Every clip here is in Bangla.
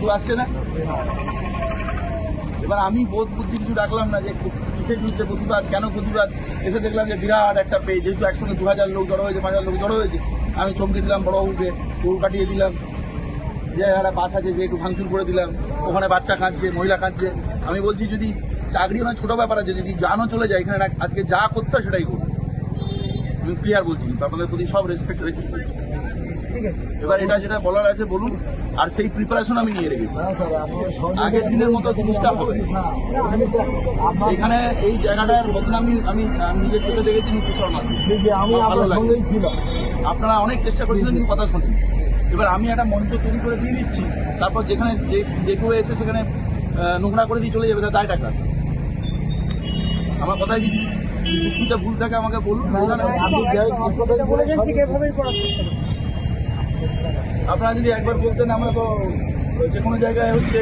কেউ আসছে না। এবার আমি বোধ বুদ্ধি কিছু রাখলাম না যে কিসের বিরুদ্ধে প্রতিবাদ, কেন প্রতিবাদ? এসে দেখলাম যে বিরাট একটা পেয়ে যেহেতু একসঙ্গে দু হাজার লোক জড়ো হয়েছে পাঁচ হাজার লোক জড়ো হয়েছে, আমি চমকে দিলাম বড়বাবুকে দৌড় কাটিয়ে দিলাম। যে একটা বাস আছে, যে একটু ভাঙচুর করে দিলাম। ওখানে বাচ্চা কাঁদছে, মহিলা কাঁদছে। আমি বলছি, যদি চাকরি অনেক ছোটো ব্যাপার আছে, যদি জানও চলে যায়, এখানে আজকে যা করতে সেটাই করব। আমি ক্লিয়ার বলছি আপনাদের প্রতি সব রেসপেক্ট রেখে এবার এটা যেটা বলার আছে বলুন। আর সেই প্রিপারেশন আমি নিয়ে রেখেছি। হ্যাঁ আগের দিনের মতো জিনিসটা হবে। এখানে এই জায়গাটার বদনামি আমি আমি নিজের চোখে দেখেছি নীতি শর্মা। ভালো লাগে। আপনারা অনেক চেষ্টা করেছিলেন কিন্তু কথা শুনি এবার আমি একটা মঞ্চ তৈরি করে দিয়ে দিচ্ছি। তারপর যেখানে যে যে কেউ এসে সেখানে নোংরা করে দিয়ে চলে যাবে তার দায় টাকা। আমার কথায় যদি ভুল থাকে আমাকে বলুন। আপনারা যদি একবার বলতেন, আমরা তো যে কোনো জায়গায় হচ্ছে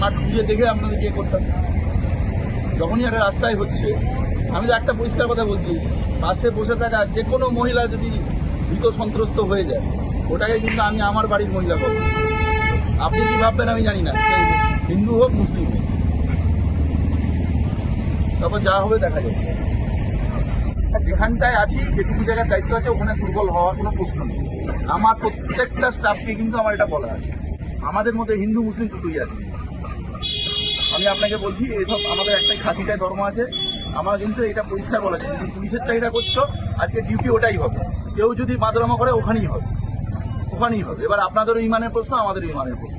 মাঠ খুঁজে দেখে আপনাদের ইয়ে করতাম। যখনই একটা রাস্তায় হচ্ছে, আমি তো একটা পরিষ্কার কথা বলছি বাসে বসে থাকা যে কোনো মহিলা যদি ভীত সন্ত্রস্ত হয়ে যায়, ওটাকে কিন্তু আমি আমার বাড়ির মহিলা পাবো আপনি কি ভাববেন আমি জানি না হিন্দু হোক, মুসলিম হোক। তারপর যা হবে দেখা যাবে। যেখানটায় আছি, যেটুকু জায়গার দায়িত্ব আছে, ওখানে দুর্বল হওয়ার কোনো প্রশ্ন নেই। আমার প্রত্যেকটা স্টাফকে কিন্তু আমার এটা বলা আছে। আমাদের মধ্যে হিন্দু, মুসলিম দুটোই আছে। আমি আপনাকে বলছি এসব আমাদের একটাই খাতিটায় ধর্ম আছে। আমার কিন্তু এটা পরিষ্কার বলা যায়। পুলিশের চাহিদা করছ, আজকে ডিউটি ওটাই হবে। কেউ যদি মাদরামা করে, ওখানেই হবে। ওখানেই হবে। এবার আপনাদেরও ইমানের প্রশ্ন আমাদের ইমানের প্রশ্ন।